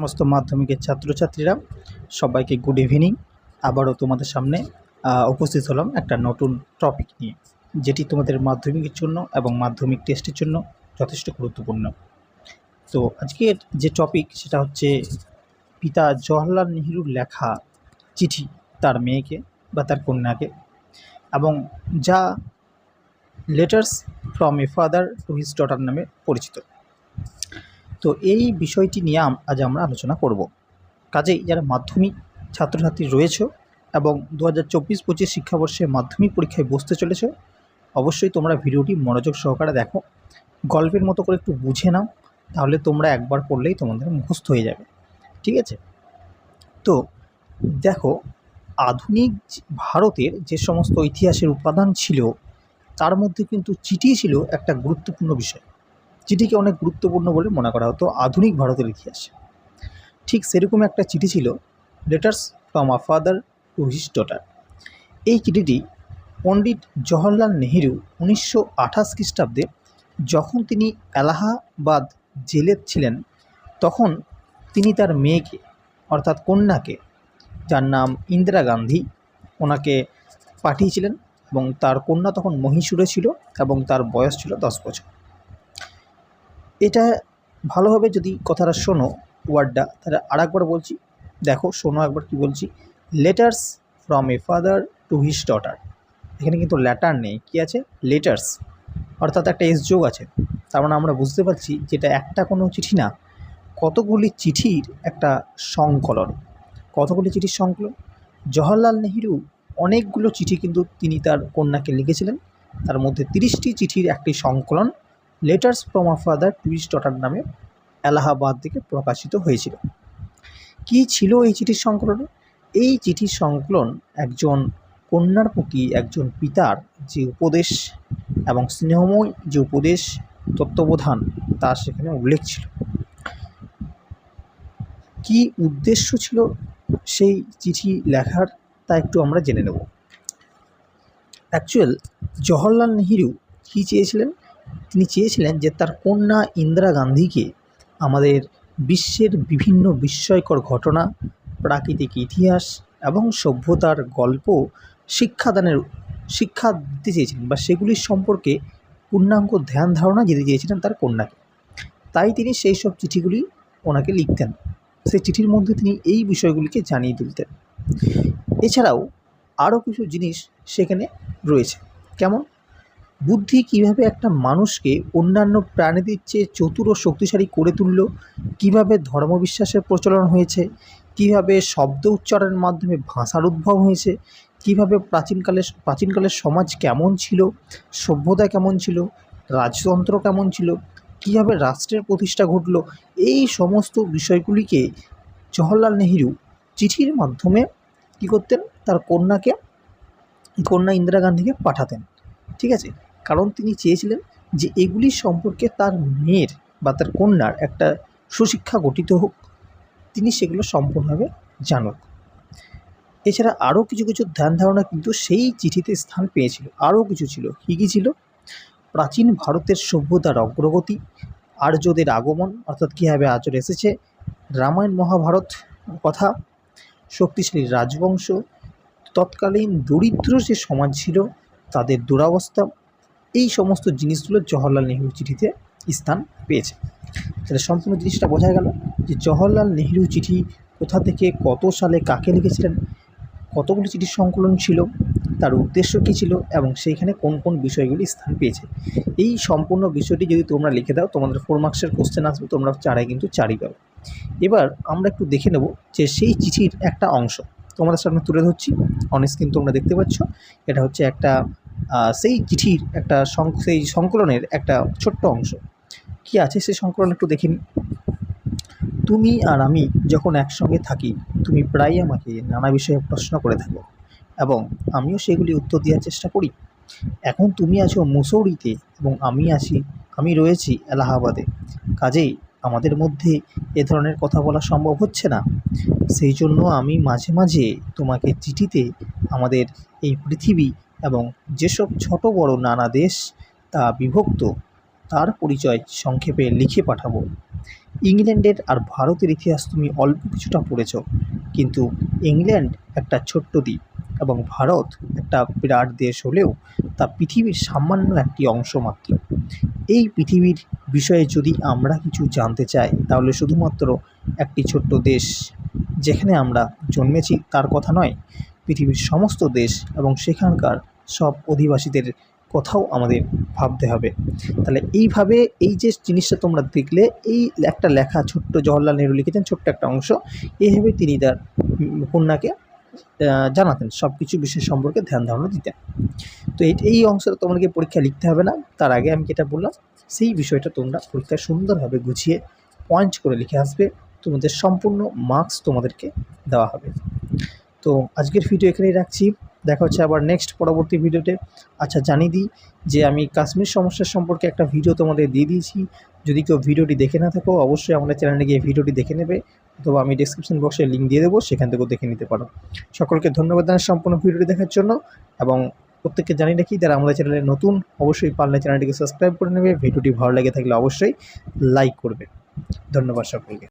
সমস্ত মাধ্যমিকের ছাত্রছাত্রীরা সবাইকে গুড ইভিনিং আবারও তোমাদের সামনে উপস্থিত হলাম একটা নতুন টপিক নিয়ে, যেটি তোমাদের মাধ্যমিকের জন্য এবং মাধ্যমিক টেস্টের জন্য যথেষ্ট গুরুত্বপূর্ণ। তো আজকের যে টপিক সেটা হচ্ছে পিতা জওহরলাল নেহরুর লেখা চিঠি তার মেয়েকে বা তার কন্যাকে এবং যা letters from a father to his daughter নামে পরিচিত। তো এই বিষয়টি নিয়ে আজ আমরা আলোচনা করব। কাজেই যারা মাধ্যমিক ছাত্রছাত্রী রয়েছে এবং দু হাজার চব্বিশ পঁচিশ শিক্ষাবর্ষে মাধ্যমিক পরীক্ষায় বসতে চলেছে, অবশ্যই তোমরা ভিডিওটি মনোযোগ সহকারে দেখো। গল্পের মতো করে একটু বুঝে নাও, তাহলে তোমরা একবার পড়লেই তোমাদের মুখস্থ হয়ে যাবে। ঠিক আছে? তো দেখো, আধুনিক ভারতের যে সমস্ত ইতিহাসের উপাদান ছিল, তার মধ্যে কিন্তু চিঠি ছিল একটা গুরুত্বপূর্ণ বিষয়। চিঠিকে অনেক গুরুত্বপূর্ণ বলে মনে করা হতো আধুনিক ভারতের ইতিহাসে। ঠিক সেরকম একটা চিঠি ছিল letters from a father to his daughter এই চিঠিটি পণ্ডিত জওহরলাল নেহেরু উনিশশো আঠাশ খ্রিস্টাব্দে যখন তিনি এলাহাবাদ জেলে ছিলেন, তখন তিনি তার মেয়েকে, অর্থাৎ কন্যাকে, যার নাম ইন্দিরা গান্ধী, ওনাকে পাঠিয়েছিলেন এবং তার কন্যা তখন মহীশূরে ছিল এবং তার বয়স ছিল দশ বছর। এটা ভালোভাবে যদি কথাটা শোনো ওয়ার্ডটা তাহলে আর একবার বলছি, দেখো, শোনো একবার কি বলছি। Letters from a father to his daughter এখানে কিন্তু লেটার নেই, কি আছে? লেটার্স অর্থাৎ একটা এস যোগ আছে। তার মানে আমরা বুঝতে পারছি যেটা একটা কোনো চিঠি না, কতগুলি চিঠির একটা সংকলন। কতগুলি চিঠির সংকলন? জওহরলাল নেহেরু অনেকগুলো চিঠি কিন্তু তিনি তার কন্যাকে লিখেছিলেন। তার মধ্যে তিরিশটি চিঠির একটি সংকলন letters from a father to his daughter নামে এলাহাবাদ থেকে প্রকাশিত হয়েছিল। কি ছিল এই চিঠির সংকলনে? এই চিঠির সংকলন একজন কন্যার প্রতি একজন পিতার যে উপদেশ এবং স্নেহময় যে উপদেশ, তত্ত্বাবধান তা সেখানে উল্লেখ ছিল। কি উদ্দেশ্য ছিল সেই চিঠি লেখার তা একটু আমরা জেনে নেব। অ্যাকচুয়াল জওহরলাল নেহেরু কী চেয়েছিলেন? তিনি চেয়েছিলেন যে তার কন্যা ইন্দিরা গান্ধীকে আমাদের বিশ্বের বিভিন্ন বিস্ময়কর ঘটনা, প্রাকৃতিক ইতিহাস এবং সভ্যতার গল্প, শিক্ষাদানের, শিক্ষা দিতে চেয়েছিলেন বা সেগুলির সম্পর্কে পূর্ণাঙ্গ ধ্যান ধারণা দিতে চেয়েছিলেন তার কন্যাকে। তাই তিনি সেই সব চিঠিগুলি ওনাকে লিখতেন। সেই চিঠির মধ্যে তিনি এই বিষয়গুলিকে জানিয়ে তুলতেন। এছাড়াও আরও কিছু জিনিস সেখানে রয়েছে। কেমন? বুদ্ধি কীভাবে একটা মানুষকে অন্যান্য প্রাণীদের চেয়ে চতুর ও শক্তিশালী করে তুলল? কীভাবে ধর্মবিশ্বাসের প্রচলন হয়েছে? কীভাবে শব্দ উচ্চারণের মাধ্যমে ভাষার উদ্ভব হয়েছে? কীভাবে প্রাচীনকালে প্রাচীনকালের সমাজ কেমন ছিল? সভ্যতা কেমন ছিল? রাজতন্ত্র কেমন ছিল? কীভাবে রাষ্ট্রের প্রতিষ্ঠা ঘটল? এই সমস্ত বিষয়গুলিকে জওহরলাল নেহেরু চিঠির মাধ্যমে কী করতেন? তার কন্যাকে, কন্যা ইন্দিরা গান্ধীকে পাঠাতেন। ঠিক আছে? কারণ তিনি চেয়েছিলেন যে এগুলি সম্পর্কে তার মেয়ের বা তার কন্যার একটা সুশিক্ষা গঠিত হোক। তিনি সেগুলো সম্পূর্ণভাবে জানুক। এছাড়া আরও কিছু কিছু ধ্যান ধারণা কিন্তু সেই চিঠিতে স্থান পেয়েছিল। আরও কিছু ছিল। কী কী ছিল? প্রাচীন ভারতের সভ্যতার অগ্রগতি, আর্যদের আগমন, অর্থাৎ কীভাবে আর্যর এসেছে, রামায়ণ মহাভারত কথা, শক্তিশালী রাজবংশ, তৎকালীন দরিদ্র যে সমাজ ছিল, তাদের দুরবস্থা এই সমস্ত জিনিসগুলো জওহরলাল নেহরু চিঠিতে স্থান পেয়েছে। তাহলে সম্পূর্ণ জিনিসটা বোঝা গেল যে জওহরলাল নেহরু চিঠি কোথা থেকে কত সালে কাকে লিখেছিলেন, কতগুলি চিঠির সংকলন ছিল, তার উদ্দেশ্য কী ছিল এবং সেইখানে কোন কোন বিষয়গুলি স্থান পেয়েছে। এই সম্পূর্ণ বিষয়টি যদি তোমরা লিখে দাও, তোমাদের ফোর মার্কসের কোশ্চেন আসবে, তোমরা চারাই কিন্তু চারই পাবে। এবার আমরা একটু দেখে নেব যে সেই চিঠির একটা অংশ। তোমাদের সামনে তুলে ধরছি। অন স্ক্রিন তোমরা দেখতে পাচ্ছ। এটা হচ্ছে একটা সেই চিঠির একটা সেই সংকলনের একটা ছোট্ট অংশ। কি আছে সেই সংকলন একটু দেখে। নিই তুমি আর আমি যখন একসঙ্গে থাকি, তুমি প্রায়ই আমাকে নানা বিষয়ে প্রশ্ন করে থাকো এবং আমিও সেগুলি উত্তর দেওয়ার চেষ্টা করি। এখন তুমি আছো মুসৌরিতে এবং আমি আছি, আমি রয়েছি এলাহাবাদে। কাজেই আমাদের মধ্যে এ ধরনের কথা বলা সম্ভব হচ্ছে না। সেই জন্য আমি মাঝে মাঝে তোমাকে চিঠিতে আমাদের এই পৃথিবী এবং যেসব ছোট বড় নানা দেশ তা বিভক্ত, তার পরিচয় সংক্ষেপে লিখে পাঠাবো। ইংল্যান্ডের আর ভারতের ইতিহাস তুমি অল্প কিছুটা পড়েছ, কিন্তু ইংল্যান্ড একটা ছোট্ট দ্বীপ এবং ভারত একটা বিরাট দেশ হলেও তা পৃথিবীর সামান্য একটি অংশ মাত্র। এই পৃথিবীর বিষয়ে যদি আমরা কিছু জানতে চাই, তাহলে শুধুমাত্র একটি ছোট্ট দেশ যেখানে আমরা জন্মেছি তার কথা নয় পৃথিবীর সমস্ত দেশ এবং সেখানকার সব অধিবাসীদের কথাও আমাদের ভাবতে হবে। তাহলে এইভাবে এই যে জিনিসটা তোমরা দেখলে, এই একটা লেখা ছোট্ট জওহরলাল নেহরু লিখেছেন ছোট্ট একটা অংশ। এইভাবে তিনি তার কন্যাকে জানাতেন সব কিছু বিষয় সম্পর্কে ধ্যান ধারণা দিতেন। তো এই এই অংশটা তোমাদেরকে পরীক্ষা লিখতে হবে না। তার আগে আমি যেটা বললাম, সেই বিষয়টা তোমরা পরীক্ষায় সুন্দরভাবে গুছিয়ে পয়েন্ট করে লিখে আসবে। তোমাদের সম্পূর্ণ মার্কস তোমাদেরকে দেওয়া হবে। তো আজকের ভিডিও এখানেই রাখছি। দেখা হচ্ছে আবার নেক্সট পরবর্তী ভিডিওতে আচ্ছা জানিয়ে দিই যে আমি কাশ্মীর সমস্যার সম্পর্কে একটা ভিডিও তোমাদের দিয়ে দিয়েছি। যদি কেউ ভিডিওটি দেখে না থাকো, অবশ্যই আমাদের চ্যানেলে গিয়ে ভিডিওটি দেখে নেবে। অথবা আমি ডিসক্রিপশন বক্সে লিঙ্ক দিয়ে দেবো, সেখান থেকেও দেখে নিতে পারো। সকলকে ধন্যবাদ জানাই সম্পূর্ণ ভিডিওটি দেখার জন্য। এবং প্রত্যেককে জানিয়ে রাখি, যারা আমাদের চ্যানেলে নতুন, অবশ্যই পারলে চ্যানেলটিকে সাবস্ক্রাইব করে নেবে। ভিডিওটি ভালো লেগে থাকলে অবশ্যই লাইক করবে। ধন্যবাদ সকলকে।